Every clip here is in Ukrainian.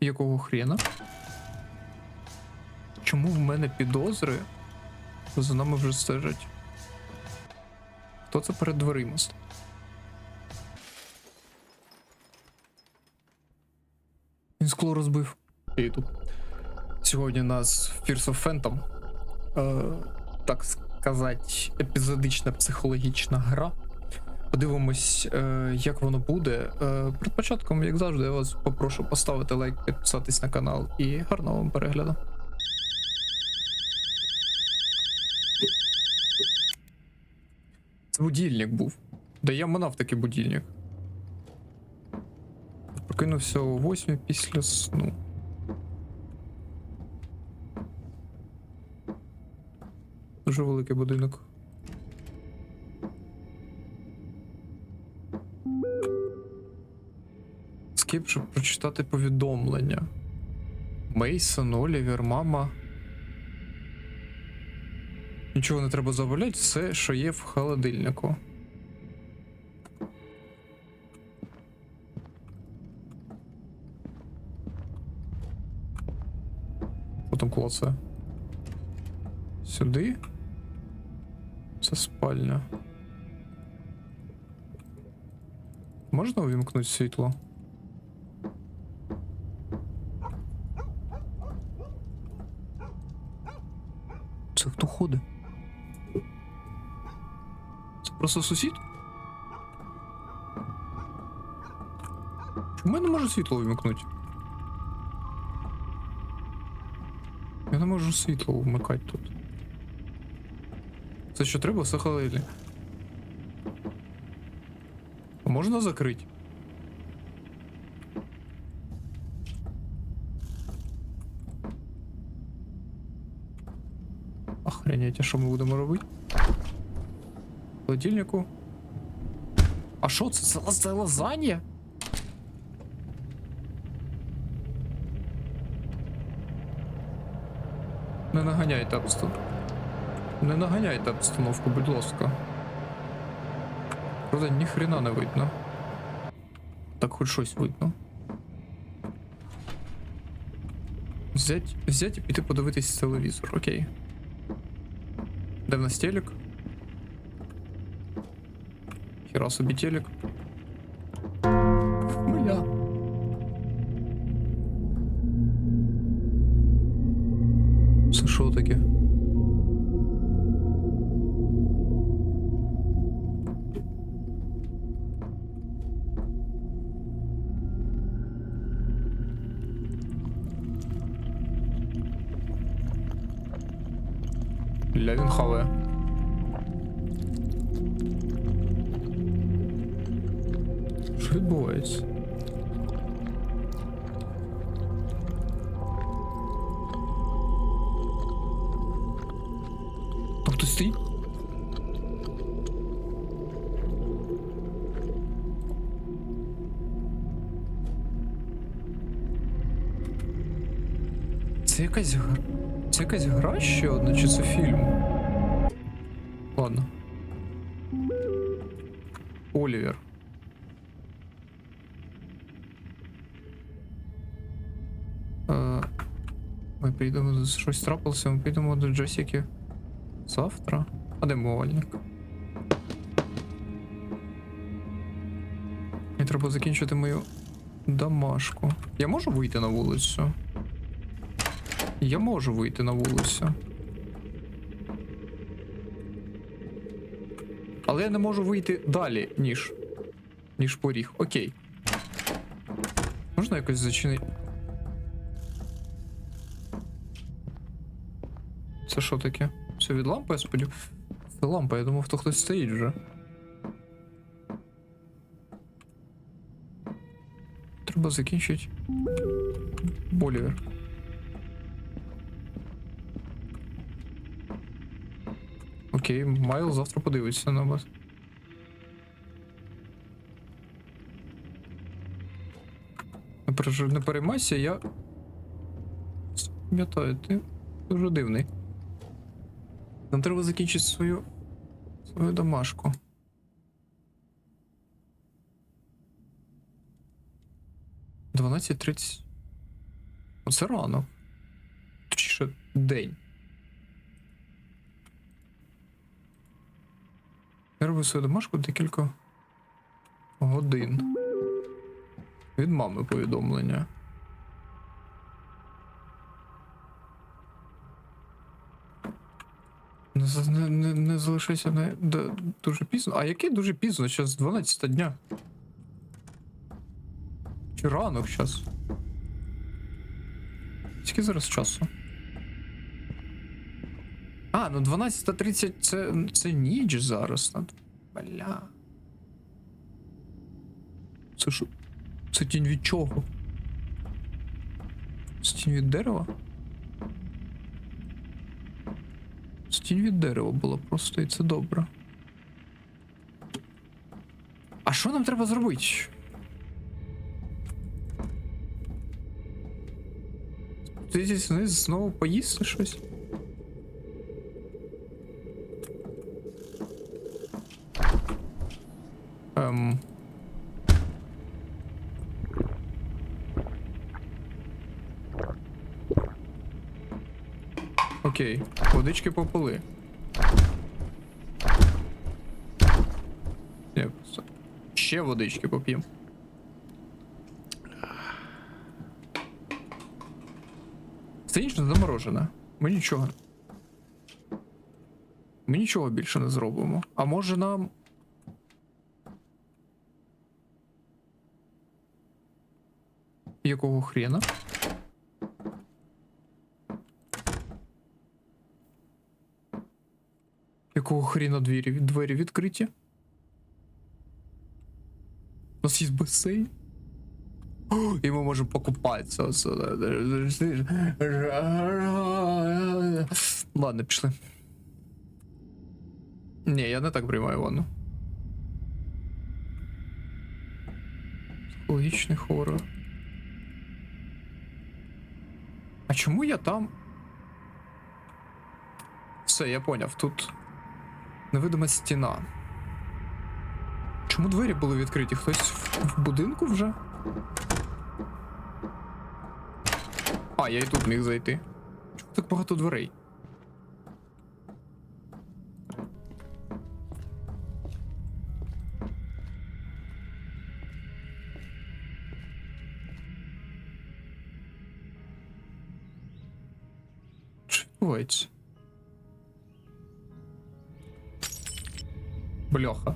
Якого хрена? Чому в мене підозри? За нами вже стежать. Хто це перед дверима? Він скло розбив. І тут. Сьогодні нас Fears of Phantom. Е, так сказати, епізодична психологічна гра. Подивимось, е, як воно буде. Е, перед початком, як завжди, я вас попрошу поставити лайк, підписатись на канал і гарного вам перегляду. Це будильник був. Да я манав такий будильник. Прокинувся о 8 після сну. Дуже великий будинок. Скіп, щоб прочитати повідомлення. Мейсон, Олівер, мама. Нічого не треба замовляти, все, що є в холодильнику. Що там клацає? Сюди? Це спальня. Можна увімкнути світло? Просто сусід? Чому я не можу світло увімкнути? Я не можу світло вмикати тут. Це що треба. А Можна закрити? Охренеть, а що ми будемо робити? Холодильнику. А що це? Це, лаз- це лазанья? Не наганяйте обстановку. Не наганяйте обстановку, будь ласка. Правда, ні хрена не видно. Так хоч щось видно. Взять, взять і піти подивитись телевізор, окей. Де в нас телек? Хіра собі телек. Бля. Це що таке? Ля він хаває. Відбувається? Там хтось стоїть? Це якась гра. Це якась гра ще одна, чи це фільм? Ладно. Олівер. Ми підемо щось трапилося, ми підемо до Джесіки. Завтра? А де мовальник? Мені треба закінчити мою домашку. Я можу вийти на вулицю? Я можу вийти на вулицю. Але я не можу вийти далі, ніж. ніж поріг. Окей. Можна якось зачинити. Це що таке? Це від лампи, я сподів. Це лампа, я думав, то хтось стоїть вже. Треба закінчити. Болівер. Окей, Майл завтра подивиться на вас. Не, переймайся, я. Пам'ятаю, ти дуже дивний. Нам треба закінчити свою. свою домашку. Дванадцять тридцять. Оце рано. Точніше, день. Я робив свою домашку декілька годин. Від мами повідомлення. Не, не, не, не залишайся не, д- дуже пізно. А яке дуже пізно? Зараз 12 дня. Чи ранок зараз? Скільки зараз часу? А, ну 12.30 це, це ніч зараз. Бля. Це що? Це тінь від чого? Це тінь від дерева? Це тінь від дерева була просто і це добре. А що нам треба зробити? Вниз, знову поїсти щось? Ем. Окей, водички попили. Ні, Ще водички поп'ємо. Це інше заморожене. Ми нічого. Ми нічого більше не зробимо. А може нам. Якого хрена? Якого хрена двері, двері відкриті? У нас є басейн. О, І ми можемо покупатися. Ладно, пішли. Ні, я не так приймаю ванну. Психологічний хорор. А чому я там? Все, я поняв, тут невидима стіна. Чому двері були відкриті? Хтось в- будинку вже? А, я і тут міг зайти. Чому так багато дверей? Що? Бляха.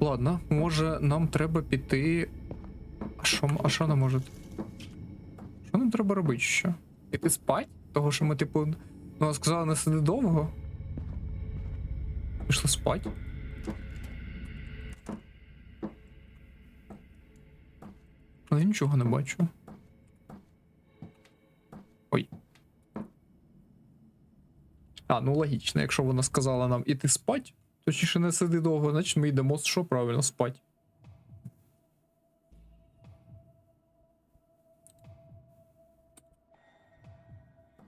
Ладно, може нам треба піти. А що, а що нам може? Що нам треба робити ще? Піти спать? Того, що ми, типу, ну, сказали не сиди довго. Пішли спать. Але я нічого не бачу. А, ну логічно, якщо вона сказала нам іти спать, точніше не сиди довго, значить ми йдемо що правильно спать.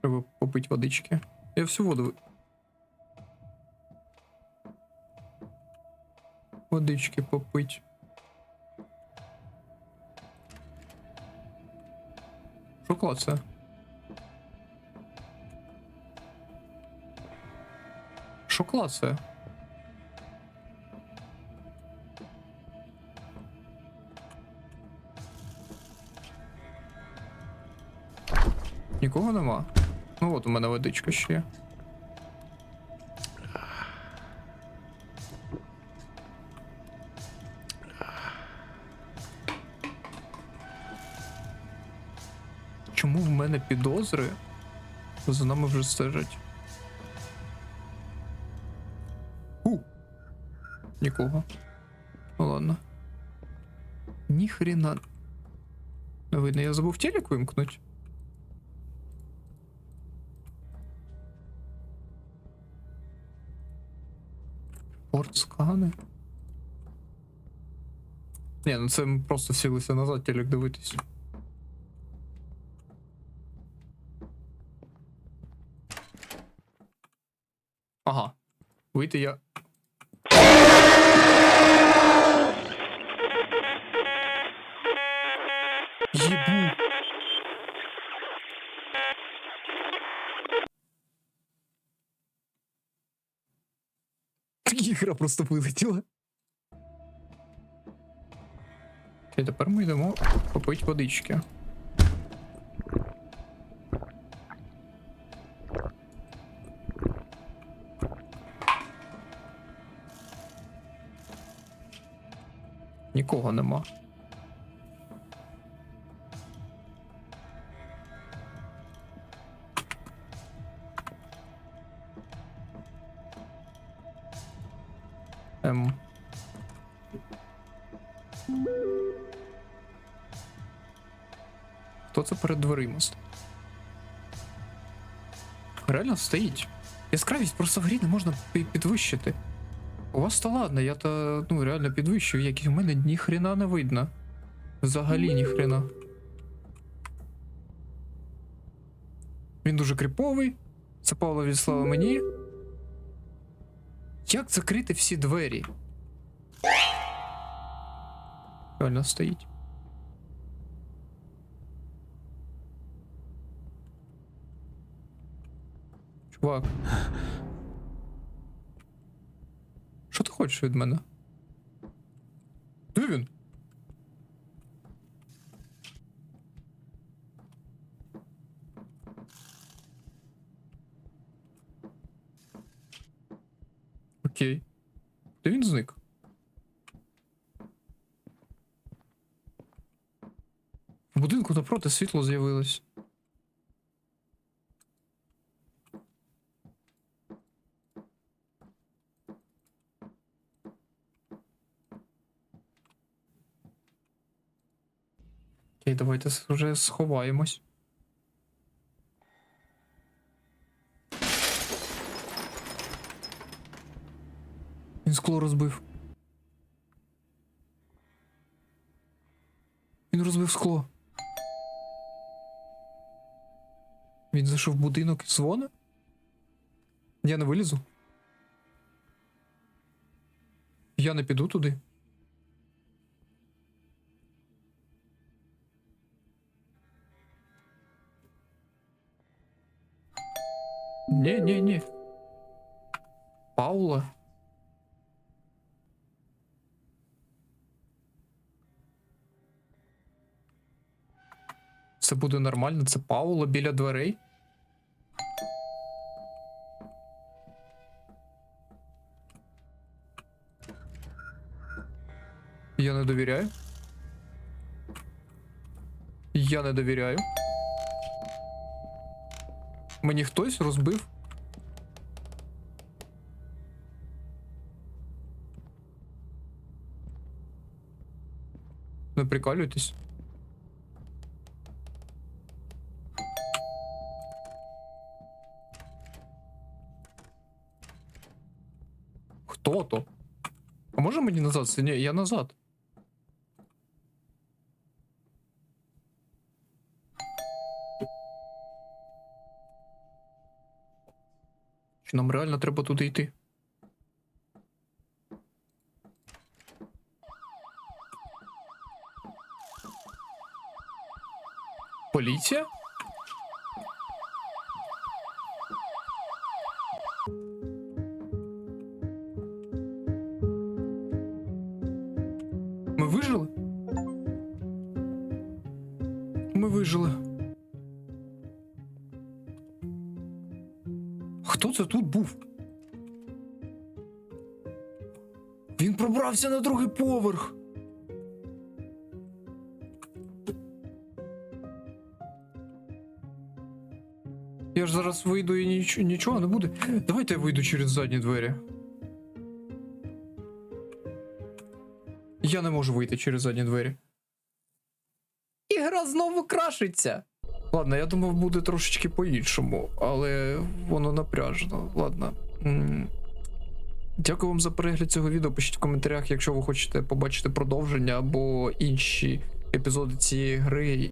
Треба попити водички. Я всю воду. Водички попить. Що клацає? Клацає? Нікого нема. Ну от у мене водичка ще. є. Чому в мене підозри? За нами вже стежать. Нікого. Ну ладно. Ніхрена. Не видно, я забув телек вимкнуть. Порт скани. Ні, ну це ми просто сілися назад телек дивитись. Ага. Вийти я. Ігра просто вилетіла. І тепер ми йдемо попити водички. Нікого нема. Ем. Хто це перед дверима? Реально стоїть. Яскравість просто в грі не можна підвищити. У вас то ладно, я то ну реально підвищив, як і в мене ні хрена не видно. Взагалі ні хрена. Він дуже кріповий. Це Павло відслав мені. Як закрити всі двері? Реально стоїть. Чувак. Що ти хочеш від мене? Де він? Окей. Де він зник? В будинку напроти світло з'явилось. Окей, давайте вже сховаємось. Він скло розбив. Він розбив скло. Він зайшов в будинок і дзвонить? Я не вилізу. Я не піду туди. Ні, ні, ні. Паула. Це буде нормально, це Паула біля дверей. Я не довіряю. Я не довіряю. Мені хтось розбив. Не прикалюйтесь. Хто то? А може мені назад? Ні, я назад. Чи нам реально треба туди йти? Поліція? Вижили. Хто це тут був? Він пробрався на другий поверх. Я ж зараз вийду і ніч... нічого не буде. Давайте я вийду через задні двері. Я не можу вийти через задні двері. Знову крашиться. Ладно, я думав, буде трошечки по-іншому, але воно напряжено. Ладно. Дякую вам за перегляд цього відео. Пишіть в коментарях, якщо ви хочете побачити продовження або інші епізоди цієї гри.